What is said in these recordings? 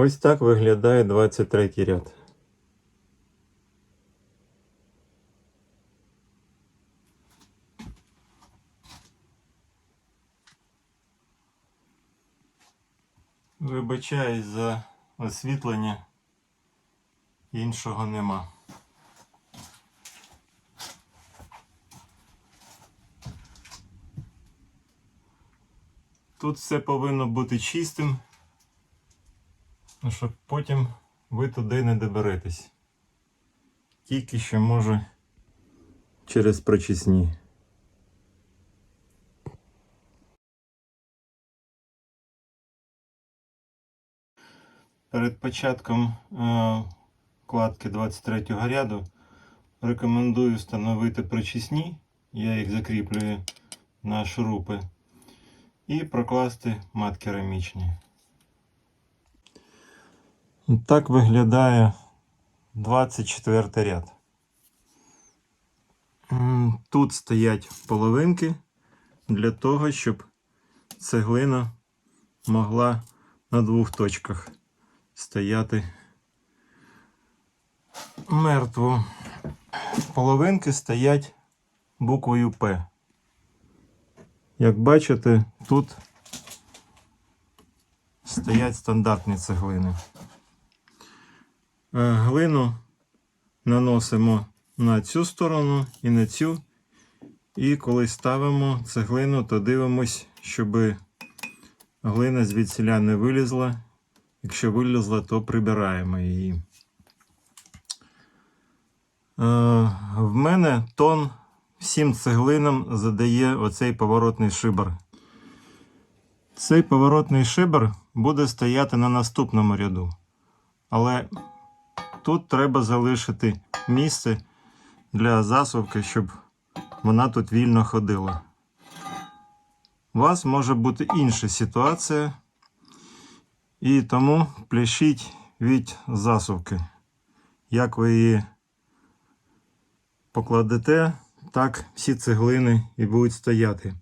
Ось так виглядає 23 ряд. Вибачаюсь за освітлення. Іншого нема. Тут все повинно бути чистим, ну, щоб потім ви туди не доберетесь. Тільки що може через прочисні. Перед початком е, кладки 23 ряду рекомендую встановити прочисні. Я їх закріплюю на шурупи. І прокласти мат керамічний. Так виглядає 24 ряд. Тут стоять половинки для того, щоб цеглина могла на двох точках стояти мертво. Половинки стоять буквою П. Як бачите, тут стоять стандартні цеглини. Е, Глину наносимо на цю сторону і на цю. І коли ставимо цеглину, то дивимось, щоб глина звідсіля не вилізла. Якщо вилізла, то прибираємо її. Е, В мене тон всім цеглинам задає оцей поворотний шибер. Цей поворотний шибер буде стояти на наступному ряду. Але тут треба залишити місце для засувки, щоб вона тут вільно ходила. У вас може бути інша ситуація, і тому пляшіть від засувки. Як ви її покладете, так всі цеглини і будуть стояти.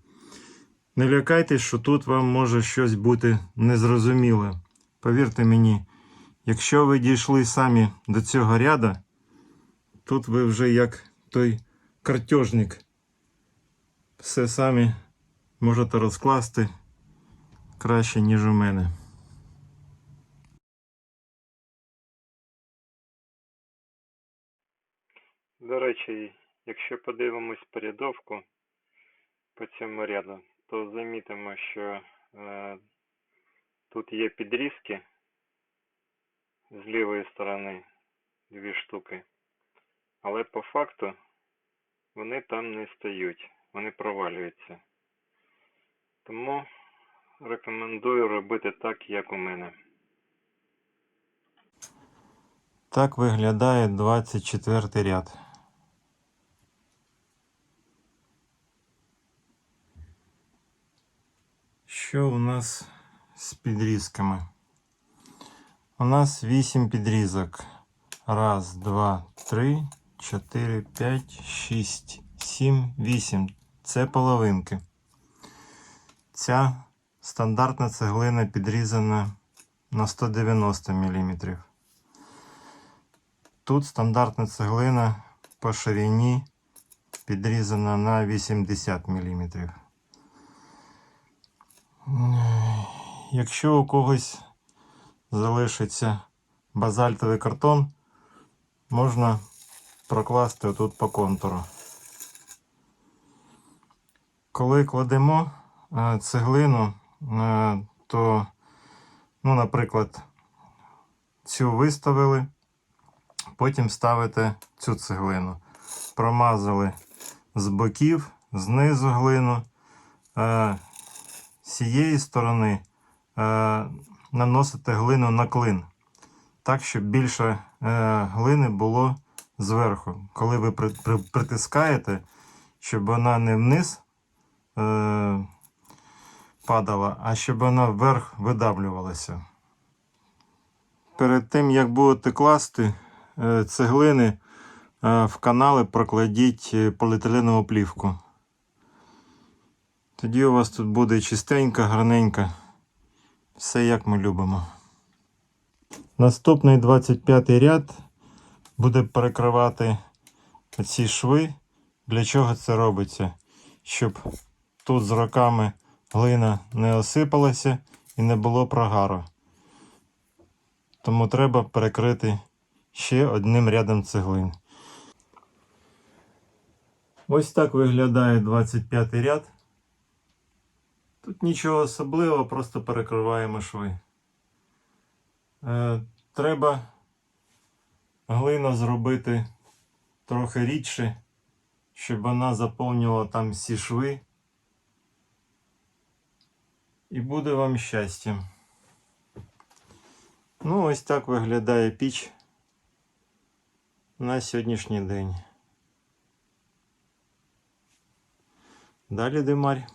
Не лякайтесь, що тут вам може щось бути незрозуміле. Повірте мені, якщо ви дійшли самі до цього ряда, тут ви вже як той картежник. Все самі можете розкласти краще, ніж у мене. До речі, якщо подивимось порядовку по цьому ряду, то замітимо, що е, тут є підрізки з лівої сторони дві штуки. Але по факту вони там не стають, вони провалюються. Тому рекомендую робити так, як у мене. Так виглядає 24 ряд. Що у нас з підрізками? У нас 8 підрізок. Раз, два, три, чотири, п'ять, шість, сім, вісім. Це половинки. Ця стандартна цеглина підрізана на 190 мм. Тут стандартна цеглина по ширині підрізана на 80 мм. Якщо у когось залишиться базальтовий картон, можна прокласти тут по контуру. Коли кладемо е, цеглину, е, то, ну, наприклад, цю виставили, потім ставите цю цеглину. Промазали з боків, знизу глину. Е, з цієї сторони наносите глину на клин, так, щоб більше е, глини було зверху. Коли ви при, при, притискаєте, щоб вона не вниз е, падала, а щоб вона вверх видавлювалася. Перед тим, як будете класти е, цеглини, в канали прокладіть поліетиленову плівку. Тоді у вас тут буде чистенько, гарненько. Все як ми любимо. Наступний 25 ряд буде перекривати ці шви. Для чого це робиться? Щоб тут з роками глина не осипалася і не було прогару. Тому треба перекрити ще одним рядом цеглин. Ось так виглядає 25 ряд. Тут нічого особливого, просто перекриваємо шви. Е, треба глину зробити трохи рідше, щоб вона заповнювала там всі шви. І буде вам щастя. Ну, ось так виглядає піч на сьогоднішній день. Далі Димарь.